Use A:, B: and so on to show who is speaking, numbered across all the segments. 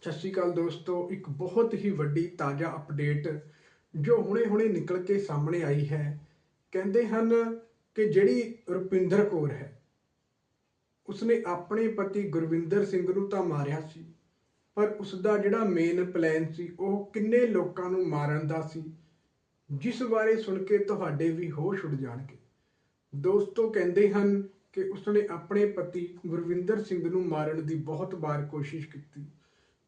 A: ਸਤਿ ਸ਼੍ਰੀ ਅਕਾਲ ਦੋਸਤੋ, ਇੱਕ ਬਹੁਤ ਹੀ ਵੱਡੀ ਤਾਜ਼ਾ ਅਪਡੇਟ ਜੋ ਹੁਣੇ-ਹੁਣੇ ਨਿਕਲ ਕੇ ਸਾਹਮਣੇ ਆਈ ਹੈ। ਕਹਿੰਦੇ ਹਨ ਕਿ ਜਿਹੜੀ ਰੁਪਿੰਦਰ ਕੌਰ ਹੈ, ਉਸਨੇ ਆਪਣੇ ਪਤੀ ਗੁਰਵਿੰਦਰ ਸਿੰਘ ਨੂੰ ਤਾਂ ਮਾਰਿਆ ਸੀ, ਪਰ ਉਸ ਦਾ ਜਿਹੜਾ ਮੇਨ ਪਲਾਨ ਸੀ, ਉਹ ਕਿੰਨੇ ਲੋਕਾਂ ਨੂੰ ਮਾਰਨ ਦਾ ਸੀ, ਜਿਸ ਬਾਰੇ ਸੁਣ ਕੇ ਤੁਹਾਡੇ ਵੀ ਹੋਸ਼ ਉੱਡ ਜਾਣਗੇ। ਦੋਸਤੋ, ਕਹਿੰਦੇ ਹਨ ਕਿ ਉਸਨੇ ਆਪਣੇ ਪਤੀ ਗੁਰਵਿੰਦਰ ਸਿੰਘ ਨੂੰ ਮਾਰਨ ਦੀ ਬਹੁਤ ਵਾਰ ਕੋਸ਼ਿਸ਼ ਕੀਤੀ।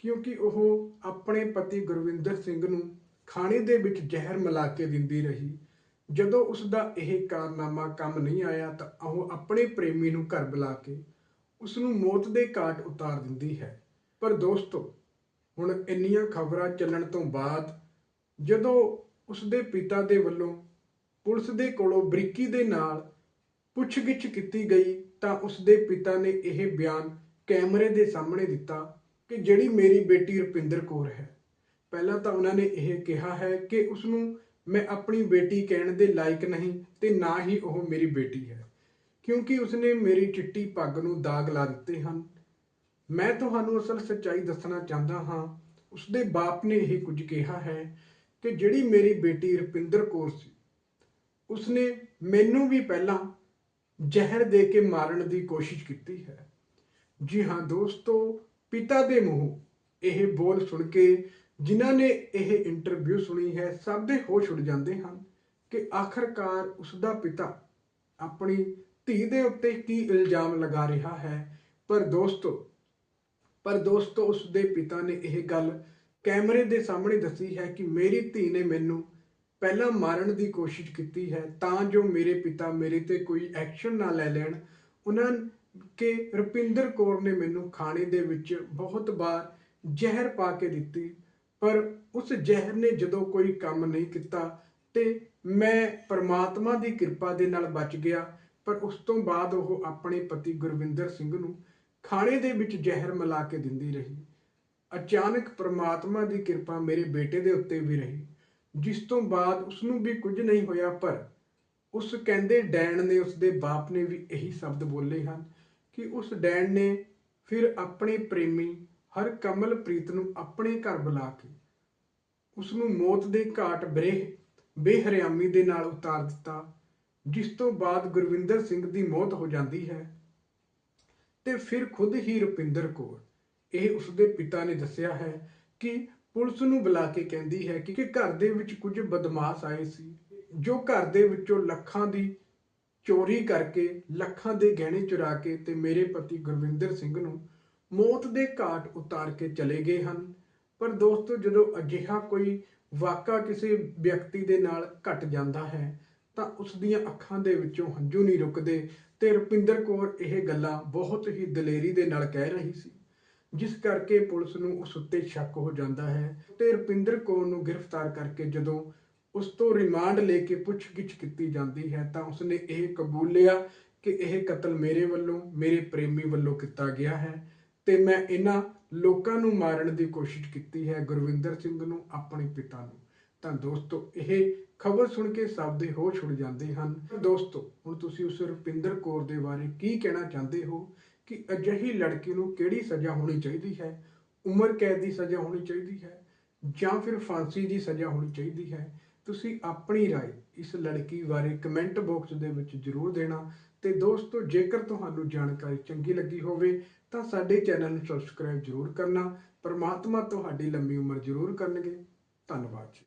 A: ਕਿਉਂਕਿ ਉਹ ਆਪਣੇ ਪਤੀ ਗੁਰਵਿੰਦਰ ਸਿੰਘ ਨੂੰ ਖਾਣੇ ਦੇ ਵਿੱਚ ਜ਼ਹਿਰ ਮਿਲਾ ਕੇ ਦਿੰਦੀ ਰਹੀ। ਜਦੋਂ ਉਸ ਦਾ ਇਹ ਕਾਰਨਾਮਾ ਕੰਮ ਨਹੀਂ ਆਇਆ ਤਾਂ ਉਹ ਆਪਣੇ ਪ੍ਰੇਮੀ ਨੂੰ ਘਰ ਬੁਲਾ ਕੇ ਉਸ ਨੂੰ ਮੌਤ ਦੇ ਘਾਟ ਉਤਾਰ ਦਿੰਦੀ ਹੈ। ਪਰ ਦੋਸਤੋ, ਹੁਣ ਇੰਨੀਆਂ ਖਬਰਾਂ ਚੱਲਣ ਤੋਂ ਬਾਅਦ ਜਦੋਂ ਉਸ ਦੇ ਪਿਤਾ ਦੇ ਵੱਲੋਂ ਪੁਲਿਸ ਦੇ ਕੋਲੋਂ ਬਰੀਕੀ ਦੇ ਨਾਲ ਪੁੱਛਗਿੱਛ ਕੀਤੀ ਗਈ ਤਾਂ ਉਸ ਦੇ ਪਿਤਾ ਨੇ ਇਹ ਬਿਆਨ ਕੈਮਰੇ ਦੇ ਸਾਹਮਣੇ ਦਿੱਤਾ ਕਿ ਜਿਹੜੀ ਮੇਰੀ ਬੇਟੀ ਰੁਪਿੰਦਰ ਕੌਰ ਹੈ। ਪਹਿਲਾਂ ਤਾਂ ਉਹਨਾਂ ਨੇ ਇਹ ਕਿਹਾ ਹੈ ਕਿ ਉਸ ਨੂੰ ਮੈਂ ਆਪਣੀ ਬੇਟੀ ਕਹਿਣ ਦੇ ਲਾਇਕ ਨਹੀਂ ਤੇ ਨਾ ਹੀ ਉਹ ਮੇਰੀ ਬੇਟੀ ਹੈ। ਕਿਉਂਕਿ ਉਸਨੇ ਮੇਰੀ ਚਿੱਟੀ ਪੱਗ ਨੂੰ ਦਾਗ ਲਾ ਦਿੱਤੇ ਹਨ। ਮੈਂ ਤੁਹਾਨੂੰ ਅਸਲ ਸੱਚਾਈ ਦੱਸਣਾ ਚਾਹੁੰਦਾ ਹਾਂ। ਉਸਦੇ ਬਾਪ ਨੇ ਇਹ ਕੁਝ ਕਿਹਾ ਹੈ ਕਿ ਜਿਹੜੀ ਮੇਰੀ ਬੇਟੀ ਰੁਪਿੰਦਰ ਕੌਰ ਸੀ, ਉਸਨੇ ਮੈਨੂੰ ਵੀ ਪਹਿਲਾਂ ਜ਼ਹਿਰ ਦੇ ਕੇ ਮਾਰਨ ਦੀ ਕੋਸ਼ਿਸ਼ ਕੀਤੀ ਹੈ। ਜੀ ਹਾਂ ਦੋਸਤੋ ਪਿਤਾ ਦੇ ਮੂੰਹੋਂ ਇਹ ਬੋਲ ਸੁਣ ਕੇ ਜਿਨ੍ਹਾਂ ਨੇ ਇਹ ਇੰਟਰਵਿਊ ਸੁਣੀ ਹੈ, ਸਭ ਦੇ ਹੋਸ਼ ਉੱਡ ਜਾਂਦੇ ਹਨ ਕਿ ਆਖਰਕਾਰ ਉਸ ਦਾ ਪਿਤਾ ਆਪਣੀ ਧੀ ਦੇ ਉੱਤੇ ਕੀ ਇਲਜ਼ਾਮ ਲਗਾ ਰਿਹਾ ਹੈ। ਪਰ ਦੋਸਤੋ ਪਰ ਦੋਸਤੋ ਉਸ ਦੇ ਪਿਤਾ ਨੇ ਇਹ ਗੱਲ ਕੈਮਰੇ ਦੇ ਸਾਹਮਣੇ ਦੱਸੀ ਹੈ ਕਿ ਮੇਰੀ ਧੀ ਨੇ ਮੈਨੂੰ ਪਹਿਲਾਂ ਮਾਰਨ ਦੀ ਕੋਸ਼ਿਸ਼ ਕੀਤੀ ਹੈ ਤਾਂ ਜੋ ਮੇਰੇ ਪਿਤਾ ਮੇਰੇ ਤੇ ਕੋਈ ਐਕਸ਼ਨ ਨਾ ਲੈ ਲੈਣ। ਉਹਨਾਂ ਕਿ ਰੁਪਿੰਦਰ ਕੌਰ ਨੇ ਮੈਨੂੰ ਖਾਣੇ ਦੇ ਵਿੱਚ ਬਹੁਤ ਵਾਰ ਜ਼ਹਿਰ ਪਾ ਕੇ ਦਿੱਤੀ, ਪਰ ਉਸ ਜ਼ਹਿਰ ਨੇ ਜਦੋਂ ਕੋਈ ਕੰਮ ਨਹੀਂ ਕੀਤਾ ਤੇ ਮੈਂ ਪਰਮਾਤਮਾ ਦੀ ਕਿਰਪਾ ਦੇ ਨਾਲ ਬਚ ਗਿਆ, ਪਰ ਉਸ ਤੋਂ ਬਾਅਦ ਉਹ ਆਪਣੇ ਪਤੀ ਗੁਰਵਿੰਦਰ ਸਿੰਘ ਨੂੰ ਖਾਣੇ ਦੇ ਵਿੱਚ ਜ਼ਹਿਰ ਮਿਲਾ ਕੇ ਦਿੰਦੀ ਰਹੀ। ਅਚਾਨਕ ਪਰਮਾਤਮਾ ਦੀ ਕਿਰਪਾ ਮੇਰੇ ਬੇਟੇ ਦੇ ਉੱਤੇ ਵੀ ਰਹੀ, ਜਿਸ ਤੋਂ ਬਾਅਦ ਉਸ ਨੂੰ ਵੀ ਕੁਝ ਨਹੀਂ ਹੋਇਆ, ਪਰ ਉਸ ਕਹਿੰਦੇ ਡੈਣ ਨੇ ਉਸ ਦੇ ਬਾਪ ਨੇ ਵੀ ਇਹੀ ਸ਼ਬਦ ਬੋਲੇ ਹਨ ਕਿ ਉਸ ਡੈਣ ਨੇ ਫਿਰ ਆਪਣੇ ਪ੍ਰੇਮੀ ਹਰ ਕਮਲਪ੍ਰੀਤ ਨੂੰ ਆਪਣੇ ਘਰ ਬੁਲਾ ਕੇ ਉਸ ਨੂੰ ਮੌਤ ਦੇ ਘਾਟ ਬਰੇ ਬੇਹਰਿਆਮੀ ਦੇ ਨਾਲ ਉਤਾਰ ਦਿੱਤਾ, ਜਿਸ ਤੋਂ ਬਾਅਦ ਗੁਰਵਿੰਦਰ ਸਿੰਘ ਦੀ ਮੌਤ ਹੋ ਜਾਂਦੀ ਹੈ। ਤੇ ਫਿਰ ਖੁਦ ਹੀ ਰੁਪਿੰਦਰ ਕੌਰ, ਇਹ ਉਸਦੇ ਪਿਤਾ ਨੇ ਦੱਸਿਆ ਹੈ ਕਿ ਪੁਲਿਸ ਨੂੰ ਬੁਲਾ ਕੇ ਕਹਿੰਦੀ ਹੈ ਕਿ ਕਿ ਘਰ ਦੇ ਵਿੱਚ ਕੁਝ ਬਦਮਾਸ਼ ਆਏ ਸੀ, ਜੋ ਘਰ ਦੇ ਵਿੱਚੋਂ ਲੱਖਾਂ ਦੀ ਚੋਰੀ ਕਰਕੇ ਲੱਖਾਂ ਦੇ ਗਹਿਣੇ ਚੁਰਾ ਕੇ ਤੇ ਮੇਰੇ ਪਤੀ ਗੁਰਵਿੰਦਰ ਸਿੰਘ ਨੂੰ ਮੌਤ ਦੇ ਘਾਟ ਉਤਾਰ ਕੇ ਚਲੇ ਗਏ ਹਨ। ਪਰ ਦੋਸਤੋ, ਜਦੋਂ ਅਜਿਹਾ ਕੋਈ ਵਾਕਾ ਕਿਸੇ ਵਿਅਕਤੀ ਦੇ ਨਾਲ ਘਟ ਜਾਂਦਾ ਹੈ, ਤਾਂ ਉਸ ਦੀਆਂ ਅੱਖਾਂ ਦੇ ਵਿੱਚੋਂ ਹੰਝੂ ਨਹੀਂ ਰੁਕਦੇ ਤੇ ਰੁਪਿੰਦਰ ਕੌਰ ਇਹ ਗੱਲਾਂ ਬਹੁਤ ਹੀ ਦਲੇਰੀ ਦੇ ਨਾਲ ਕਹਿ ਰਹੀ ਸੀ, ਜਿਸ ਕਰਕੇ ਪੁਲਿਸ ਨੂੰ ਉਸ ਉੱਤੇ ਸ਼ੱਕ ਹੋ ਜਾਂਦਾ ਹੈ ਤੇ ਰੁਪਿੰਦਰ ਕੌਰ ਨੂੰ ਗ੍ਰਿਫਤਾਰ ਕਰਕੇ ਜਦੋਂ ਉਸ ਤੋਂ ਰਿਮਾਂਡ ਲੈ ਕੇ ਪੁੱਛਗਿੱਛ ਕੀਤੀ ਜਾਂਦੀ ਹੈ ਤਾਂ ਉਸਨੇ ਇਹ ਕਬੂਲਿਆ ਕਿ ਇਹ ਕਤਲ ਮੇਰੇ ਵੱਲੋਂ, ਮੇਰੇ ਪ੍ਰੇਮੀ ਵੱਲੋਂ ਕੀਤਾ ਗਿਆ ਹੈ ਤੇ ਮੈਂ ਇਹਨਾਂ ਲੋਕਾਂ ਨੂੰ ਮਾਰਨ ਦੀ ਕੋਸ਼ਿਸ਼ ਕੀਤੀ ਹੈ, ਗੁਰਵਿੰਦਰ ਸਿੰਘ ਨੂੰ, ਆਪਣੇ ਪਿਤਾ ਨੂੰ। ਤਾਂ ਦੋਸਤੋ, ਇਹ ਖਬਰ ਸੁਣ ਕੇ ਸਭ ਦੇ ਹੋਸ਼ ਉੱਡ ਜਾਂਦੇ ਹਨ। ਦੋਸਤੋ, ਹੁਣ ਤੁਸੀਂ ਉਸ ਰੁਪਿੰਦਰ ਕੌਰ ਦੇ ਬਾਰੇ ਕੀ ਕਹਿਣਾ ਚਾਹੁੰਦੇ ਹੋ ਕਿ ਅਜਿਹੀ ਲੜਕੀ ਨੂੰ ਕਿਹੜੀ ਸਜ਼ਾ ਹੋਣੀ ਚਾਹੀਦੀ ਹੈ? ਉਮਰ ਕੈਦ ਦੀ ਸਜ਼ਾ ਹੋਣੀ ਚਾਹੀਦੀ ਹੈ ਜਾਂ ਫਿਰ ਫਾਂਸੀ ਦੀ ਸਜ਼ਾ ਹੋਣੀ ਚਾਹੀਦੀ ਹੈ? ਤੁਸੀਂ ਆਪਣੀ رائے ਇਸ ਲੜਕੀ ਬਾਰੇ ਕਮੈਂਟ ਬਾਕਸ ਦੇ ਵਿੱਚ ਜ਼ਰੂਰ ਦੇਣਾ ਤੇ ਦੋਸਤੋ ਜੇਕਰ ਤੁਹਾਨੂੰ ਜਾਣਕਾਰੀ ਚੰਗੀ ਲੱਗੀ ਹੋਵੇ ਤਾਂ ਸਾਡੇ ਚੈਨਲ ਨੂੰ ਸਬਸਕ੍ਰਾਈਬ ਜ਼ਰੂਰ ਕਰਨਾ ਪਰਮਾਤਮਾ ਤੁਹਾਡੀ ਲੰਮੀ ਉਮਰ ਜ਼ਰੂਰ ਕਰਨਗੇ ਧੰਨਵਾਦ ਜੀ